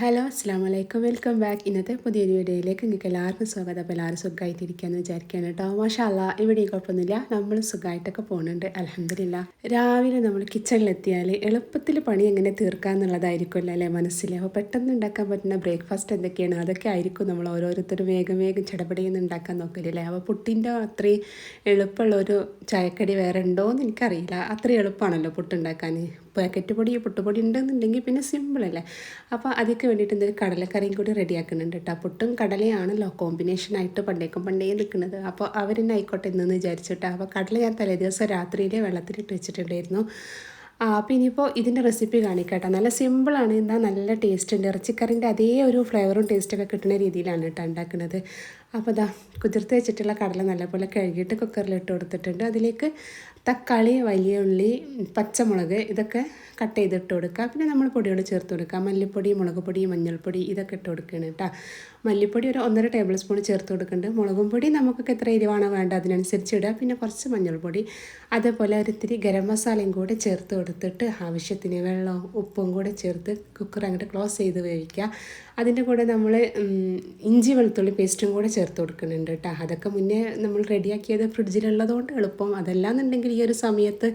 Hello അസ്സാം വലൈക്കും welcome back. ഇന്നത്തെ പുതിയൊരു വീഡിയോയിലേക്ക് നിങ്ങൾക്ക് എല്ലാവർക്കും സ്വാഗതം. അപ്പോൾ എല്ലാവരും സുഖമായിട്ടിരിക്കുകയെന്ന് വിചാരിക്കുകയാണ് കേട്ടോ. മാഷാല്ല ഇവിടെ കുഴപ്പമൊന്നുമില്ല. നമ്മൾ സുഖമായിട്ടൊക്കെ പോകുന്നുണ്ട്. അലഹമില്ല രാവിലെ നമ്മൾ കിച്ചണിലെത്തിയാൽ എളുപ്പത്തിൽ പണി എങ്ങനെ തീർക്കാന്നുള്ളതായിരിക്കുമല്ലോ അല്ലേ മനസ്സിൽ. അപ്പോൾ പെട്ടെന്ന് ഉണ്ടാക്കാൻ പറ്റുന്ന ബ്രേക്ക്ഫാസ്റ്റ് എന്തൊക്കെയാണ്? അതൊക്കെ ആയിരിക്കും നമ്മൾ ഓരോരുത്തരും വേഗം വേഗം ചടപടിയെന്ന് ഉണ്ടാക്കാൻ നോക്കില്ലേ അപ്പോൾ പുട്ടിന്റെ അത്രയും എളുപ്പമുള്ള ഒരു ചായക്കടി വേറെ ഉണ്ടോ എന്ന് എനിക്കറിയില്ല. അത്രയും എളുപ്പമാണല്ലോ പുട്ടുണ്ടാക്കാൻ പാക്കറ്റ് പൊടി പുട്ടുപൊടി ഉണ്ടെന്നുണ്ടെങ്കിൽ പിന്നെ സിമ്പിളല്ലേ അപ്പോൾ അതൊക്കെ വേണ്ടിയിട്ട് എന്തെങ്കിലും കടലക്കറിയും കൂടി റെഡിയാക്കുന്നുണ്ട് കേട്ടോ പുട്ടും കടലയാണല്ലോ കോമ്പിനേഷനായിട്ട് പണ്ടേക്കും പണ്ടേ നിൽക്കുന്നത്. അപ്പോൾ അവരെന്നെ ആയിക്കോട്ടെ എന്നു വിചാരിച്ചിട്ട് അപ്പോൾ കടല ഞാൻ തലേദിവസം രാത്രിയിലെ വെള്ളത്തിലിട്ട് വെച്ചിട്ടുണ്ടായിരുന്നു. അപ്പോൾ ഇനിയിപ്പോൾ ഇതിന്റെ റെസിപ്പി കാണിക്കട്ടെ. നല്ല സിമ്പിളാണ് എന്നാൽ നല്ല ടേസ്റ്റ് ഉണ്ട്. ഇറച്ചിക്കറിന്റെ അതേ ഒരു ഫ്ലേവറും ടേസ്റ്റൊക്കെ കിട്ടുന്ന രീതിയിലാണ് കേട്ടോ ഉണ്ടാക്കുന്നത്. അപ്പോൾ ഇതാ കുതിർത്ത് വെച്ചിട്ടുള്ള കടല നല്ലപോലെ കഴുകിയിട്ട് കുക്കറിലിട്ട് കൊടുത്തിട്ടുണ്ട്. അതിലേക്ക് തക്കാളി വലിയ ഉള്ളി പച്ചമുളക് ഇതൊക്കെ കട്ട് ചെയ്തിട്ട് കൊടുക്കുക. പിന്നെ നമ്മൾ പൊടികൾ ചേർത്ത് കൊടുക്കുക. മല്ലിപ്പൊടി മുളക് പൊടി മഞ്ഞൾപ്പൊടി ഇതൊക്കെ ഇട്ട് കൊടുക്കുകയാണ് കേട്ടോ. മല്ലിപ്പൊടി ഒരു ഒന്നര ടേബിൾ സ്പൂൺ ചേർത്ത് കൊടുക്കുന്നുണ്ട്. മുളകും പൊടി നമുക്കൊക്കെ എത്ര എരിവാണോ വേണ്ട അതിനനുസരിച്ച് ഇടുക. പിന്നെ കുറച്ച് മഞ്ഞൾപ്പൊടി അതേപോലെ ഒരിത്തിരി ഗരം മസാലയും കൂടെ ചേർത്ത് കൊടുത്തിട്ട് ആവശ്യത്തിന് വെള്ളവും ഉപ്പും കൂടെ ചേർത്ത് കുക്കർ അങ്ങോട്ട് ക്ലോസ് ചെയ്ത് വേവിക്കുക. അതിന്റെ കൂടെ നമ്മൾ ഇഞ്ചി വെളുത്തുള്ളി പേസ്റ്റും കൂടെ ചേർത്ത് കൊടുക്കുന്നുണ്ട് കേട്ടോ. അതൊക്കെ മുന്നേ നമ്മൾ റെഡിയാക്കിയത് ഫ്രിഡ്ജിലുള്ളതുകൊണ്ട് എളുപ്പം. അതല്ലാന്നുണ്ടെങ്കിൽ ഈ ഒരു സമയത്ത്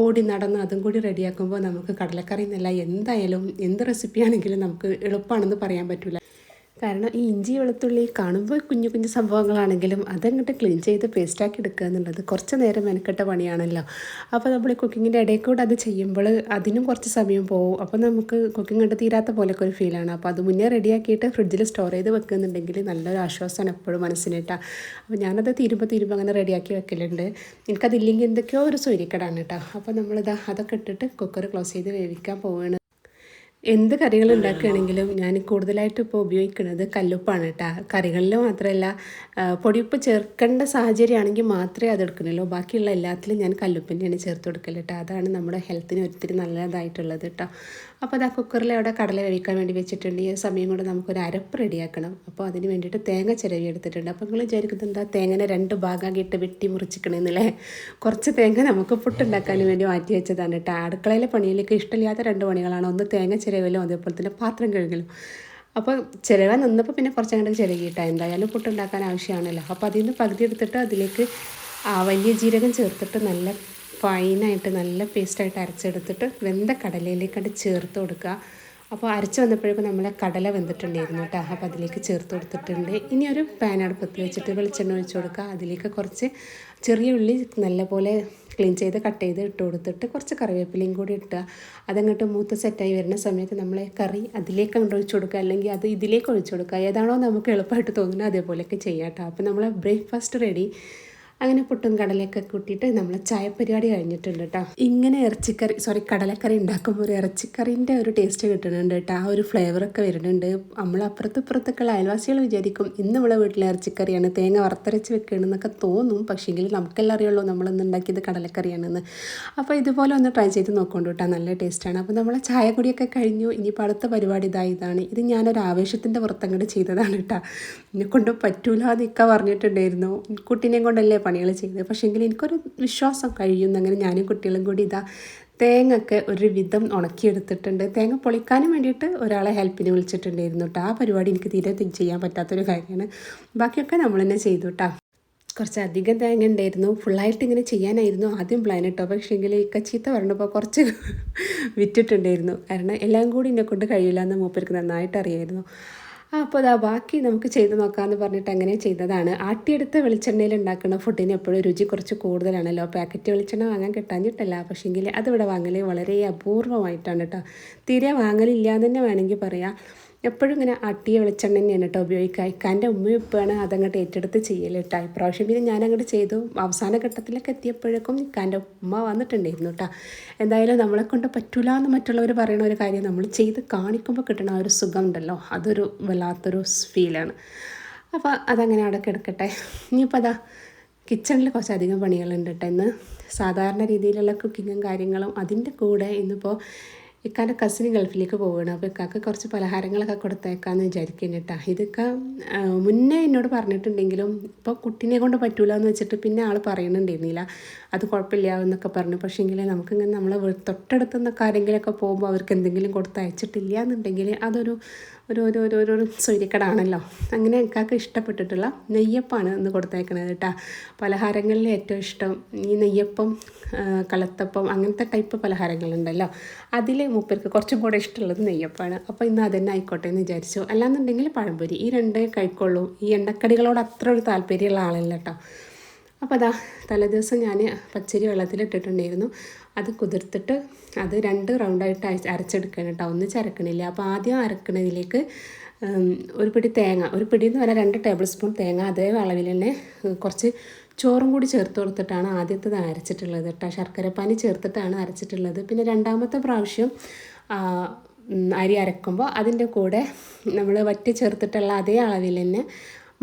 ഓടി നടന്ന് അതും കൂടി റെഡിയാക്കുമ്പോൾ നമുക്ക് കടലക്കറി എന്നല്ല എന്തായാലും എന്ത് റെസിപ്പിയാണെങ്കിലും നമുക്ക് എളുപ്പമാണെന്ന് പറയാൻ പറ്റില്ല കാരണം ഈ ഇഞ്ചി വെളുത്തുള്ളി കാണുമ്പോൾ കുഞ്ഞു കുഞ്ഞു സംഭവങ്ങളാണെങ്കിലും അതങ്ങോട്ട് ക്ലീൻ ചെയ്ത് പേസ്റ്റാക്കി എടുക്കുക എന്നുള്ളത് കുറച്ച് നേരം മെനക്കെട്ട പണിയാണല്ലോ. അപ്പോൾ നമ്മൾ കുക്കിങ്ങിന്റെ ഇടയിൽ കൂടെ അത് ചെയ്യുമ്പോൾ അതിനും കുറച്ച് സമയം പോകും അപ്പോൾ നമുക്ക് കുക്കിംഗ് കണ്ട് തീരാത്ത പോലെയൊക്കെ ഒരു ഫീലാണ് അപ്പോൾ അത് മുന്നേ റെഡിയാക്കിയിട്ട് ഫ്രിഡ്ജിൽ സ്റ്റോർ ചെയ്ത് വെക്കുന്നുണ്ടെങ്കിൽ നല്ലൊരു ആശ്വാസമാണ് എപ്പോഴും മനസ്സിനിട്ടാ അപ്പോൾ ഞാനത് തീരുമ്പോൾ തീരുമ്പോൾ അങ്ങനെ റെഡിയാക്കി വെക്കലുണ്ട്. എനിക്കതില്ലെങ്കിൽ എന്തൊക്കെയോ ഒരു സൂര്യക്കടാണ് കേട്ടോ അപ്പോൾ നമ്മളിത് അതൊക്കെ ഇട്ടിട്ട് കുക്കർ ക്ലോസ് ചെയ്ത് വേവിക്കാൻ പോവുകയാണ് എന്ത് കറികൾ ഉണ്ടാക്കുകയാണെങ്കിലും ഞാൻ കൂടുതലായിട്ട് ഇപ്പോൾ ഉപയോഗിക്കുന്നത് കല്ലുപ്പാണ് കേട്ടോ. കറികളിൽ മാത്രമല്ല പൊടിയുപ്പ് ചേർക്കേണ്ട സാഹചര്യമാണെങ്കിൽ മാത്രമേ അത് എടുക്കുന്നുള്ളൂ. ബാക്കിയുള്ള എല്ലാത്തിലും ഞാൻ കല്ലുപ്പിന്റെയാണ് ചേർത്ത് കൊടുക്കൽ കേട്ടോ. അതാണ് നമ്മുടെ ഹെൽത്തിന് ഒത്തിരി നല്ലതായിട്ടുള്ളത് കേട്ടോ. അപ്പോൾ അത് ആ കുക്കറിൽ അവിടെ കടല വേവിക്കാൻ വേണ്ടി വെച്ചിട്ടുണ്ട്. ഈ സമയം കൊണ്ട് നമുക്കൊരു അരപ്പ് റെഡിയാക്കണം. അപ്പോൾ അതിന് വേണ്ടിയിട്ട് തേങ്ങ ചിരവി എടുത്തിട്ടുണ്ട്. അപ്പോൾ നിങ്ങൾ വിചാരിക്കുന്നത് എന്താ? തേങ്ങനെ രണ്ട് ഭാഗമാക്കിയിട്ട് വെട്ടി മുറിച്ചിക്കണമെന്നല്ലേ കുറച്ച് തേങ്ങ നമുക്ക് പുട്ടുണ്ടാക്കാൻ വേണ്ടി മാറ്റി വെച്ചതാണ് കേട്ടോ. അടുക്കളയിലെ പണിയിലേക്ക് ഇഷ്ടമില്ലാത്ത രണ്ട് പണികളാണ്. ഒന്ന് തേങ്ങ ചിരവലും അതേപോലെ തന്നെ പാത്രം കഴുകലും. അപ്പോൾ ചിരവാൻ നിന്നപ്പോൾ പിന്നെ കുറച്ച് അങ്ങനെ ചിലകിയിട്ടാണ് എന്തായാലും പുട്ടുണ്ടാക്കാൻ ആവശ്യമാണല്ലോ. അപ്പോൾ അതിൽ നിന്ന് പകുതി എടുത്തിട്ട് അതിലേക്ക് വലിയ ജീരകം ചേർത്തിട്ട് നല്ല ഫൈനായിട്ട് നല്ല പേസ്റ്റായിട്ട് അരച്ചെടുത്തിട്ട് വെന്ത കടലയിലേക്കത് ചേർത്ത് കൊടുക്കുക. അപ്പോൾ അരച്ച് വന്നപ്പോഴേക്കും നമ്മളെ കടല വെന്തിട്ടുണ്ടായിരുന്നു കേട്ടോ. അപ്പോൾ അതിലേക്ക് ചേർത്ത് കൊടുത്തിട്ടുണ്ട്. ഇനി ഒരു പാൻ അടുപ്പത്ത് വെച്ചിട്ട് വെളിച്ചെണ്ണ ഒഴിച്ച് കൊടുക്കുക. അതിലേക്ക് കുറച്ച് ചെറിയ ഉള്ളി നല്ലപോലെ ക്ലീൻ ചെയ്ത് കട്ട് ചെയ്ത് ഇട്ട് കൊടുത്തിട്ട് കുറച്ച് കറിവേപ്പിലയും കൂടി ഇട്ടുക അതങ്ങോട്ട് മൂത്ത് സെറ്റായി വരുന്ന സമയത്ത് നമ്മൾ കറി അതിലേക്ക് അങ്ങോട്ട് ഒഴിച്ചു കൊടുക്കുക. അല്ലെങ്കിൽ അത് ഇതിലേക്ക് ഒഴിച്ചു കൊടുക്കുക. ഏതാണോ നമുക്ക് എളുപ്പമായിട്ട് തോന്നുന്നത് അതേപോലെയൊക്കെ ചെയ്യാം കേട്ടോ. അപ്പോൾ നമ്മളെ ബ്രേക്ക്ഫാസ്റ്റ് റെഡി അങ്ങനെ പുട്ടും കടലയൊക്കെ കൂട്ടിയിട്ട് നമ്മൾ ചായ പരിപാടി കഴിഞ്ഞിട്ടുണ്ട് കേട്ടോ ഇങ്ങനെ ഇറച്ചിക്കറി സോറി കടലക്കറി ഉണ്ടാക്കുമ്പോൾ ഒരു ഇറച്ചിക്കറിന്റെ ഒരു ടേസ്റ്റ് കിട്ടുന്നുണ്ട് കേട്ടോ ആ ഒരു ഫ്ലേവറൊക്കെ വരുന്നുണ്ട്. നമ്മൾ അപ്പുറത്ത് ഇപ്പുറത്തൊക്കെ അയൽവാസികൾ വിചാരിക്കും ഇന്ന് നമ്മളെ വീട്ടിലെ ഇറച്ചിക്കറിയാണ് തേങ്ങ വറുത്തരച്ച് വെക്കണമെന്നൊക്കെ തോന്നും. പക്ഷേങ്കിൽ നമുക്കെല്ലാം അറിയുള്ളൂ നമ്മളിന്ന് ഉണ്ടാക്കിയത് കടലക്കറിയാണെന്ന്. അപ്പോൾ ഇതുപോലെ ഒന്ന് ട്രൈ ചെയ്ത് നോക്കൊണ്ട് കേട്ടോ നല്ല ടേസ്റ്റാണ് അപ്പോൾ നമ്മൾ ചായ കുടിയൊക്കെ കഴിഞ്ഞു. ഇനിയിപ്പോൾ അടുത്ത പരിപാടി ഇതാ ഇതാണ്. ഇത് ഞാനൊരു ആവേശത്തിന്റെ പുറത്തങ്ങോട്ട് ചെയ്തതാണ് കേട്ടോ എന്നെ കൊണ്ട് പറ്റൂല എന്നൊക്കെ പറഞ്ഞിട്ടുണ്ടായിരുന്നു. കുട്ടീനെയും കൊണ്ടല്ലേ പണികൾ പക്ഷേ പക്ഷേങ്കിൽ എനിക്കൊരു വിശ്വാസം കഴിയുന്നു. അങ്ങനെ ഞാനും കുട്ടികളും കൂടി ഇതാ തേങ്ങൊക്കെ ഒരു വിധം ഉണക്കിയെടുത്തിട്ടുണ്ട്. തേങ്ങ പൊളിക്കാനും വേണ്ടിയിട്ട് ഒരാളെ ഹെൽപ്പിന് വിളിച്ചിട്ടുണ്ടായിരുന്നു കേട്ടോ ആ പരിപാടി എനിക്ക് തീരെ ചെയ്യാൻ പറ്റാത്തൊരു കാര്യമാണ്. ബാക്കിയൊക്കെ നമ്മൾ തന്നെ ചെയ്തു കേട്ടോ കുറച്ച് അധികം തേങ്ങ ഉണ്ടായിരുന്നു. ഫുള്ളായിട്ട് ഇങ്ങനെ ചെയ്യാനായിരുന്നു ആദ്യം പ്ലാൻ കേട്ടോ പക്ഷേങ്കിൽ ഈ കച്ചീത്ത പറഞ്ഞപ്പോൾ കുറച്ച് വിറ്റിട്ടുണ്ടായിരുന്നു. കാരണം എല്ലാം കൂടി എന്നെ കൊണ്ട് കഴിയില്ല എന്ന് മൂപ്പർക്ക് നന്നായിട്ട് അറിയായിരുന്നു. അപ്പോൾ അതാ ബാക്കി നമുക്ക് ചെയ്ത് നോക്കാമെന്ന് പറഞ്ഞിട്ട് അങ്ങനെ ചെയ്തതാണ്. ആട്ടിയെടുത്ത വെളിച്ചെണ്ണയിൽ ഉണ്ടാക്കുന്ന ഫുഡിന് എപ്പോഴും രുചി കുറച്ച് കൂടുതലാണല്ലോ പാക്കറ്റ് വെളിച്ചെണ്ണ വാങ്ങാൻ കിട്ടാഞ്ഞിട്ടല്ല. പക്ഷേങ്കിൽ അതിവിടെ വാങ്ങൽ വളരെ അപൂർവമായിട്ടാണ് കേട്ടോ തീരെ വാങ്ങലില്ല എന്ന് തന്നെ വേണമെങ്കിൽ പറയാം. എപ്പോഴും ഇങ്ങനെ അട്ടിയ വെളിച്ചെണ്ണ തന്നെയാണ് കേട്ടോ ഉപയോഗിക്കുക. ഇക്കാന്റെ ഉമ്മയും ഉപ്പയാണ് അതങ്ങോട്ട് ഏറ്റെടുത്ത് ചെയ്യൽ കേട്ടോ. ഇപ്രാവശ്യം പിന്നെ ഞാനങ്ങോട്ട് ചെയ്തു. അവസാന ഘട്ടത്തിലൊക്കെ എത്തിയപ്പോഴേക്കും ഇക്കാന്റെ ഉമ്മ വന്നിട്ടുണ്ടായിരുന്നു കേട്ടോ. എന്തായാലും നമ്മളെ കൊണ്ട് പറ്റൂല എന്ന് മറ്റുള്ളവർ പറയുന്ന ഒരു കാര്യം നമ്മൾ ചെയ്ത് കാണിക്കുമ്പോൾ കിട്ടണ ആ ഒരു സുഖം ഉണ്ടല്ലോ അതൊരു വല്ലാത്തൊരു ഫീലാണ്. അപ്പോൾ അതങ്ങനെ അവിടെ കിടക്കട്ടെ ഇനിയിപ്പോൾ അതാ കിച്ചണിൽ കുറച്ചധികം പണികളുണ്ട് കേട്ടോ ഇന്ന്. സാധാരണ രീതിയിലുള്ള കുക്കിങ്ങും കാര്യങ്ങളും അതിന്റെ കൂടെ ഇന്നിപ്പോൾ ഇക്കാന്റെ കസിന് ഗൾഫിലേക്ക് പോവുകയാണ് അപ്പോൾ ഇക്കാക്ക് കുറച്ച് പലഹാരങ്ങളൊക്കെ കൊടുത്തേക്കാന്ന് വിചാരിക്കുന്നു കേട്ടോ ഇതൊക്കെ മുന്നേ എന്നോട് പറഞ്ഞിട്ടുണ്ടെങ്കിലും ഇപ്പോൾ കുട്ടീനെ കൊണ്ട് പറ്റൂല എന്ന് വെച്ചിട്ട് പിന്നെ ആൾ പറയുന്നുണ്ടായിരുന്നില്ല അത് കുഴപ്പമില്ല എന്നൊക്കെ പറഞ്ഞു. പക്ഷേങ്കിൽ നമുക്കിങ്ങനെ നമ്മളെ തൊട്ടടുത്തുനിന്നൊക്കെ തൊട്ടടുത്ത് നിന്നൊക്കെ ആരെങ്കിലുമൊക്കെ പോകുമ്പോൾ അവർക്ക് എന്തെങ്കിലും കൊടുത്ത് അയച്ചിട്ടില്ല എന്നുണ്ടെങ്കിൽ അതൊരു ഒരു ഒരു ഒരു ഒരു അങ്ങനെ എനിക്കൊക്കെ ഇഷ്ടപ്പെട്ടിട്ടുള്ള നെയ്യപ്പാണ് ഇന്ന് കൊടുത്തേക്കണത് കേട്ടോ. പലഹാരങ്ങളിൽ ഏറ്റവും ഇഷ്ടം ഈ നെയ്യപ്പം കളത്തപ്പം അങ്ങനത്തെ ടൈപ്പ് പലഹാരങ്ങളുണ്ടല്ലോ. അതിൽ മൂപ്പർക്ക് കുറച്ചും കൂടെ ഇഷ്ടമുള്ളത് നെയ്യപ്പാണ്. അപ്പോൾ ഇന്ന് അതന്നെ ആയിക്കോട്ടെ എന്ന് വിചാരിച്ചു. അല്ലാന്നുണ്ടെങ്കിൽ പഴംപൊരി. ഈ രണ്ടേ കഴിക്കുള്ളൂ. ഈ എണ്ണക്കടികളോട് അത്ര ഒരു താല്പര്യമുള്ള ആളല്ല കേട്ടോ. അപ്പോൾ അതാ തലേദിവസം ഞാൻ പച്ചരി വെള്ളത്തിലിട്ടിട്ടുണ്ടായിരുന്നു. അത് കുതിർത്തിട്ട് അത് രണ്ട് റൗണ്ടായിട്ട് അരച്ചെടുക്കണം കേട്ടോ. ഒന്ന് ചരക്കണില്ല. അപ്പോൾ ആദ്യം അരക്കണതിലേക്ക് ഒരു പിടി തേങ്ങ. ഒരു പിടി എന്ന് പറഞ്ഞാൽ രണ്ട് ടേബിൾ സ്പൂൺ തേങ്ങ അതേ അളവിൽ തന്നെ കുറച്ച് ചോറും കൂടി ചേർത്ത് കൊടുത്തിട്ടാണ് ആദ്യത്തത് അരച്ചിട്ടുള്ളത് കേട്ടോ. ശർക്കരപ്പാനി ചേർത്തിട്ടാണ് അരച്ചിട്ടുള്ളത്. പിന്നെ രണ്ടാമത്തെ പ്രാവശ്യം അരി അരക്കുമ്പോൾ അതിന്റെ കൂടെ നമ്മൾ വറ്റി ചേർത്തിട്ടുള്ള അതേ അളവിൽ തന്നെ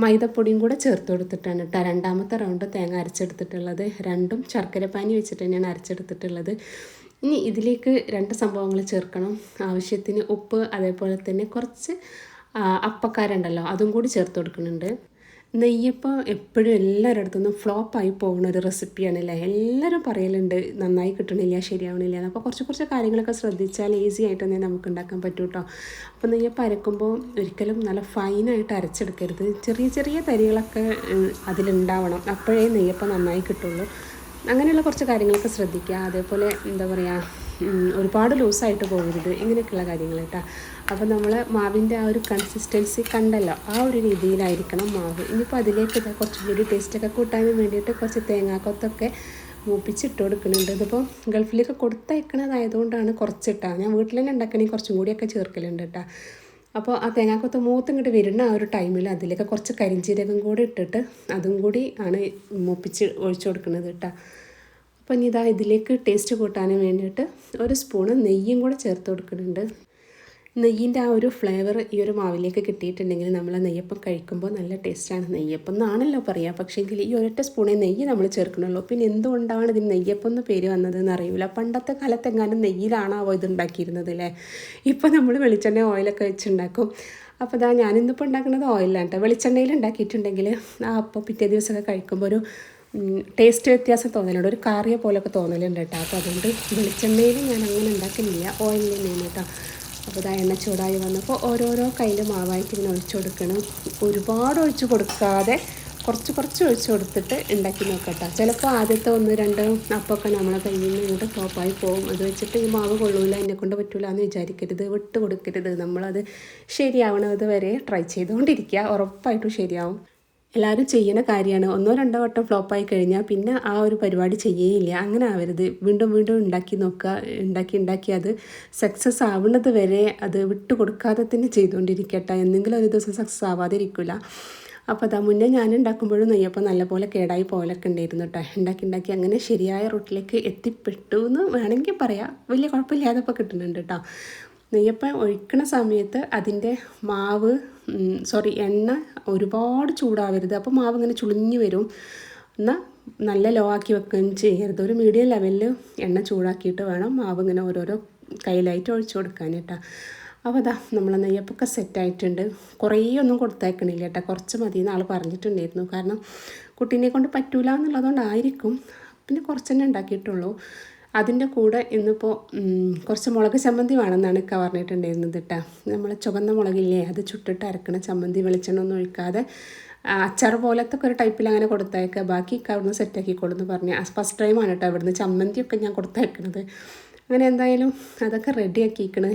മൈദപ്പൊടിയും കൂടെ ചേർത്ത് കൊടുത്തിട്ടാണ് കേട്ടോ രണ്ടാമത്തെ റൗണ്ട് തേങ്ങ അരച്ചെടുത്തിട്ടുള്ളത്. രണ്ടും ശർക്കര പാനി വെച്ചിട്ട് തന്നെയാണ് അരച്ചെടുത്തിട്ടുള്ളത്. ഇനി ഇതിലേക്ക് രണ്ട് സംഭവങ്ങൾ ചേർക്കണം. ആവശ്യത്തിന് ഉപ്പ് അതേപോലെ തന്നെ കുറച്ച് അപ്പക്കാരുണ്ടല്ലോ അതും കൂടി ചേർത്ത് കൊടുക്കുന്നുണ്ട്. നെയ്യപ്പം എപ്പോഴും എല്ലാവരുടെ അടുത്തുനിന്നും ഫ്ലോപ്പായി പോകുന്ന ഒരു റെസിപ്പിയാണല്ലേ? എല്ലാവരും പറയലുണ്ട് നന്നായി കിട്ടണില്ല ശരിയാവണില്ല അപ്പോൾ കുറച്ച് കുറച്ച് കാര്യങ്ങളൊക്കെ ശ്രദ്ധിച്ചാൽ ഈസി ആയിട്ട് തന്നെ നമുക്ക് ഉണ്ടാക്കാൻ പറ്റും കേട്ടോ അപ്പോൾ നെയ്യപ്പം അരക്കുമ്പോൾ ഒരിക്കലും നല്ല ഫൈനായിട്ട് അരച്ചെടുക്കരുത്. ചെറിയ ചെറിയ തരികളൊക്കെ അതിലുണ്ടാവണം. അപ്പോഴേ നെയ്യപ്പം നന്നായി കിട്ടുള്ളൂ. അങ്ങനെയുള്ള കുറച്ച് കാര്യങ്ങളൊക്കെ ശ്രദ്ധിക്കുക. അതേപോലെ എന്താ പറയുക ഒരുപാട് ലൂസായിട്ട് പോകരുത്. ഇങ്ങനെയൊക്കെയുള്ള കാര്യങ്ങൾ കേട്ടോ. അപ്പോൾ നമ്മൾ മാവിന്റെ ആ ഒരു കൺസിസ്റ്റൻസി കണ്ടല്ലോ. ആ ഒരു രീതിയിലായിരിക്കണം മാവ്. ഇനിയിപ്പോൾ അതിലേക്ക് കുറച്ചും കൂടി ടേസ്റ്റൊക്കെ കൂട്ടാനും വേണ്ടിയിട്ട് കുറച്ച് തേങ്ങാക്കൊത്തൊക്കെ മൂപ്പിച്ചിട്ട് കൊടുക്കുന്നുണ്ട്. ഇതിപ്പോൾ ഗൾഫിലേക്ക് കൊടുത്തയക്കണതായതുകൊണ്ടാണ് കുറച്ചിട്ടാ. ഞാൻ വീട്ടിൽ തന്നെ ഉണ്ടാക്കണമെങ്കിൽ കുറച്ചും കൂടിയൊക്കെ ചേർക്കലുണ്ട് കേട്ടോ. അപ്പോൾ ആ തേങ്ങാക്കൊത്ത് മൂത്തും ഇങ്ങോട്ട് വരുന്ന ആ ഒരു ടൈമിൽ അതിലേക്ക് കുറച്ച് കരിഞ്ചീരകം കൂടി ഇട്ടിട്ട് അതും കൂടി ആണ് മൂപ്പിച്ച് ഒഴിച്ചു കൊടുക്കുന്നത് കേട്ടോ. അപ്പോൾ ഇനി ഇതാ ഇതിലേക്ക് ടേസ്റ്റ് കൂട്ടാനും വേണ്ടിയിട്ട് ഒരു സ്പൂണ് നെയ്യും കൂടെ ചേർത്ത് കൊടുക്കുന്നുണ്ട്. നെയ്യിന്റെ ആ ഒരു ഫ്ലേവർ ഈ ഒരു മാവിലേക്ക് കിട്ടിയിട്ടുണ്ടെങ്കിൽ നമ്മൾ നെയ്യപ്പം കഴിക്കുമ്പോൾ നല്ല ടേസ്റ്റാണ് നെയ്യപ്പം എന്നാണല്ലോ പറയുക പക്ഷേങ്കിൽ ഈ ഒരൊറ്റ സ്പൂണേ നെയ്യ് നമ്മൾ ചേർക്കണുള്ളൂ പിന്നെ എന്തുകൊണ്ടാണ് ഇതിന് നെയ്യപ്പം എന്ന് പേര് വന്നതെന്ന് അറിയില്ല പണ്ടത്തെ കാലത്ത് എങ്ങാനും നെയ്യിലാണാവോ ഇതുണ്ടാക്കിയിരുന്നത് അല്ലേ? ഇപ്പം നമ്മൾ വെളിച്ചെണ്ണ ഓയിലൊക്കെ വെച്ചുണ്ടാക്കും. അപ്പോൾ ഇതാ ഞാനിന്നിപ്പോൾ ഉണ്ടാക്കുന്നത് ഓയിലാണ് കേട്ടോ വെളിച്ചെണ്ണയിൽ ഉണ്ടാക്കിയിട്ടുണ്ടെങ്കിൽ ആ അപ്പം പിറ്റേ ദിവസമൊക്കെ കഴിക്കുമ്പോൾ ഒരു ടേസ്റ്റ് വ്യത്യാസം തോന്നലുണ്ട് ഒരു കാറിയ പോലൊക്കെ തോന്നലുണ്ട് കേട്ടോ. അപ്പോൾ അതുകൊണ്ട് വെളിച്ചെണ്ണയിൽ ഞാൻ അങ്ങനെ ഉണ്ടാക്കുന്നില്ല ഓയിലിൽ നിന്ന് കേട്ടോ. അപ്പോൾ ഇതാ എണ്ണ ചൂടായി വന്നപ്പോൾ ഓരോരോ കയ്യിൽ മാവായിട്ട് ഇങ്ങനെ ഒഴിച്ചു കൊടുക്കണം. ഒരുപാട് ഒഴിച്ചു കൊടുക്കാതെ കുറച്ച് കുറച്ച് ഒഴിച്ചു കൊടുത്തിട്ട് ഉണ്ടാക്കി നോക്കട്ടോ ചിലപ്പോൾ ആദ്യത്തെ ഒന്ന് രണ്ട് അപ്പമൊക്കെ നമ്മളെ കയ്യിൽ നിന്ന് ഇങ്ങോട്ട് ടോപ്പായി പോകും. അത് വെച്ചിട്ട് ഈ മാവ് കൊള്ളൂല എന്നെ കൊണ്ട് പറ്റൂല എന്ന് വിചാരിക്കരുത്. വിട്ട് കൊടുക്കരുത്. നമ്മളത് ശരിയാവണത് വരെ ട്രൈ ചെയ്തുകൊണ്ടിരിക്കുക. ഉറപ്പായിട്ടും ശരിയാവും. എല്ലാവരും ചെയ്യുന്ന കാര്യമാണ്. ഒന്നോ രണ്ടോ വട്ടം ഫ്ലോപ്പായി കഴിഞ്ഞാൽ പിന്നെ ആ ഒരു പരിപാടി ചെയ്യേയില്ല. അങ്ങനെ ആവരുത്. വീണ്ടും വീണ്ടും ഉണ്ടാക്കി നോക്കുക. ഉണ്ടാക്കി ഉണ്ടാക്കി അത് സക്സസ് ആവുന്നത് വരെ അത് വിട്ടു കൊടുക്കാതെ തന്നെ ചെയ്തുകൊണ്ടിരിക്കട്ടെ. എന്തെങ്കിലും ഒരു ദിവസം സക്സസ് ആവാതിരിക്കില്ല അപ്പോൾ അതാ മുന്നേ ഞാൻ ഉണ്ടാക്കുമ്പോഴും നെയ്യപ്പം നല്ലപോലെ കേടായി പോലൊക്കെ ഉണ്ടായിരുന്നു കേട്ടോ ഉണ്ടാക്കി ഉണ്ടാക്കി അങ്ങനെ ശരിയായ റൂട്ടിലേക്ക് എത്തിപ്പെട്ടു എന്ന് വേണമെങ്കിൽ പറയാം. വലിയ കുഴപ്പമില്ലാതെ ഇപ്പോൾ കിട്ടുന്നുണ്ട് കേട്ടോ നെയ്യപ്പം ഒഴിക്കണ സമയത്ത് അതിന്റെ മാവ് സോറി എണ്ണ ഒരുപാട് ചൂടാവരുത്. അപ്പോൾ മാവ് ഇങ്ങനെ ചുളിഞ്ഞു വരും. എന്നാൽ നല്ല ലോ ആക്കി വെക്കുകയും ചെയ്യരുത്. ഒരു മീഡിയം ലെവലിൽ എണ്ണ ചൂടാക്കിയിട്ട് വേണം മാവ് ഇങ്ങനെ ഓരോരോ കയ്യിലായിട്ട് ഒഴിച്ചു കൊടുക്കാൻ കേട്ടോ. അപ്പോൾ അതാ നമ്മളെ നെയ്യപ്പൊക്കെ സെറ്റായിട്ടുണ്ട് കുറേ ഒന്നും കൊടുത്തേക്കണില്ല കേട്ടോ. കുറച്ച് മതി എന്ന് ആൾ പറഞ്ഞിട്ടുണ്ടായിരുന്നു. കാരണം കുട്ടീനെ കൊണ്ട് പറ്റൂല എന്നുള്ളതുകൊണ്ടായിരിക്കും. പിന്നെ കുറച്ച് തന്നെ ഉണ്ടാക്കിയിട്ടുള്ളൂ. അതിന്റെ കൂടെ ഇന്നിപ്പോൾ കുറച്ച് മുളക് ചമ്മന്തി വേണമെന്നാണ് ഇക്ക പറഞ്ഞിട്ടുണ്ടായിരുന്നത് കേട്ടോ. നമ്മൾ ചുവന്ന മുളകില്ലേ അത് ചുട്ടിട്ട് അരക്കണ ചമ്മന്തി വെളിച്ചെണ്ണ ഒന്നും ഒഴിക്കാതെ അച്ചാർ പോലത്തെ ഒരു ടൈപ്പിൽ അങ്ങനെ കൊടുത്തയക്കുക ബാക്കി ഇക്ക അവിടുന്ന് സെറ്റാക്കി കൊടുന്ന് പറഞ്ഞ്. ഫസ്റ്റ് ടൈമാണ് കേട്ടോ അവിടുന്ന് ചമ്മന്തിയൊക്കെ ഞാൻ കൊടുത്തയക്കണത്. അങ്ങനെ എന്തായാലും അതൊക്കെ റെഡിയാക്കിക്കണേ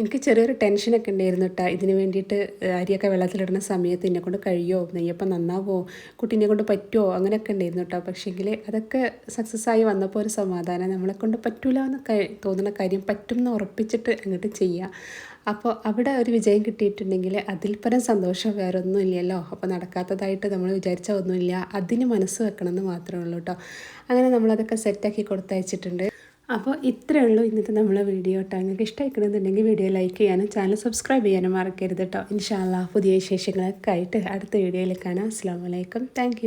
എനിക്ക് ചെറിയൊരു ടെൻഷനൊക്കെ ഉണ്ടായിരുന്നു കേട്ടോ ഇതിന് വേണ്ടിയിട്ട് അരിയൊക്കെ വെള്ളത്തിലിടുന്ന സമയത്ത് എന്നെ കൊണ്ട് കഴിയോ? നെയ്യപ്പം നന്നാവോ? കുട്ടീനെ കൊണ്ട് പറ്റുമോ അങ്ങനെയൊക്കെ ഉണ്ടായിരുന്നു കേട്ടോ പക്ഷേങ്കിൽ അതൊക്കെ സക്സസ് ആയി വന്നപ്പോൾ ഒരു സമാധാനം. നമ്മളെ കൊണ്ട് പറ്റൂല എന്ന് തോന്നുന്ന കാര്യം പറ്റും എന്ന് ഉറപ്പിച്ചിട്ട് അങ്ങോട്ട് ചെയ്യുക അപ്പോൾ അവിടെ ഒരു വിജയം കിട്ടിയിട്ടുണ്ടെങ്കിൽ അതിൽ പരം സന്തോഷം വേറെ ഒന്നും ഇല്ലല്ലോ. അപ്പോൾ നടക്കാത്തതായിട്ട് നമ്മൾ വിചാരിച്ച ഒന്നുമില്ല. അതിന് മനസ്സ് വെക്കണമെന്ന് മാത്രമേ ഉള്ളൂ കേട്ടോ അങ്ങനെ നമ്മളതൊക്കെ സെറ്റാക്കി കൊടുത്തയച്ചിട്ടുണ്ട്. അപ്പോൾ ഇത്രയേ ഉള്ളൂ ഇന്നത്തെ നമ്മളെ വീഡിയോ കേട്ടോ. നിങ്ങൾക്ക് ഇഷ്ടമായിക്കണമെന്നുണ്ടെങ്കിൽ വീഡിയോ ലൈക്ക് ചെയ്യാനും ചാനൽ സബ്സ്ക്രൈബ് ചെയ്യാനും മറക്കരുത് കേട്ടോ. ഇൻഷാല്ലാ പുതിയ വിശേഷങ്ങളൊക്കെ ആയിട്ട് അടുത്ത വീഡിയോയിൽ കാണാം. അസ്സാം വലൈക്കും താങ്ക്